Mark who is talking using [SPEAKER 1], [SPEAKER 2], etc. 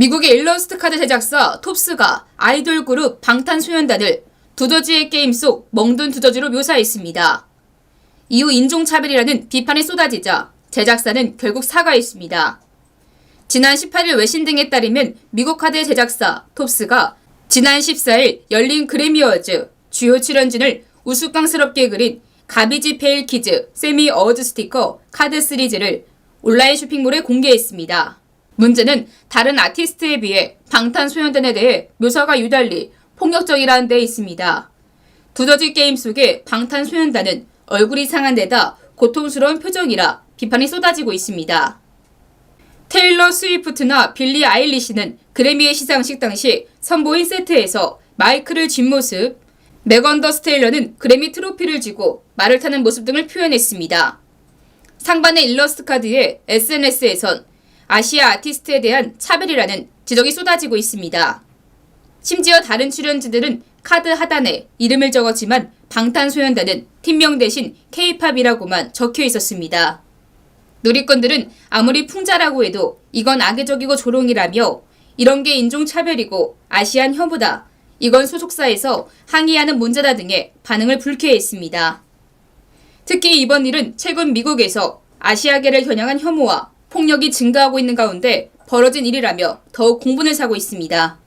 [SPEAKER 1] 미국의 일러스트 카드 제작사 톱스가 아이돌 그룹 방탄소년단을 두더지의 게임 속 멍든 두더지로 묘사했습니다. 이후 인종차별이라는 비판이 쏟아지자 제작사는 결국 사과했습니다. 지난 18일 외신 등에 따르면 미국 카드 제작사 톱스가 지난 14일 열린 그래미어즈 주요 출연진을 우스꽝스럽게 그린 가비지 페일 키즈 세미 어워즈 스티커 카드 시리즈를 온라인 쇼핑몰에 공개했습니다. 문제는 다른 아티스트에 비해 방탄소년단에 대해 묘사가 유달리 폭력적이라는 데 있습니다. 두더지 게임 속의 방탄소년단은 얼굴이 상한 데다 고통스러운 표정이라 비판이 쏟아지고 있습니다. 테일러 스위프트나 빌리 아일리시는 그래미의 시상식 당시 선보인 세트에서 마이크를 쥔 모습, 메건 더 스 테일러는 그래미 트로피를 쥐고 말을 타는 모습 등을 표현했습니다. 상반의 일러스트 카드에 SNS에선 아시아 아티스트에 대한 차별이라는 지적이 쏟아지고 있습니다. 심지어 다른 출연진들은 카드 하단에 이름을 적었지만 방탄소년단은 팀명 대신 K-팝이라고만 적혀 있었습니다. 누리꾼들은 아무리 풍자라고 해도 이건 악의적이고 조롱이라며 이런 게 인종차별이고 아시안 혐오다. 이건 소속사에서 항의하는 문제다 등의 반응을 불쾌했습니다. 특히 이번 일은 최근 미국에서 아시아계를 겨냥한 혐오와 폭력이 증가하고 있는 가운데 벌어진 일이라며 더욱 공분을 사고 있습니다.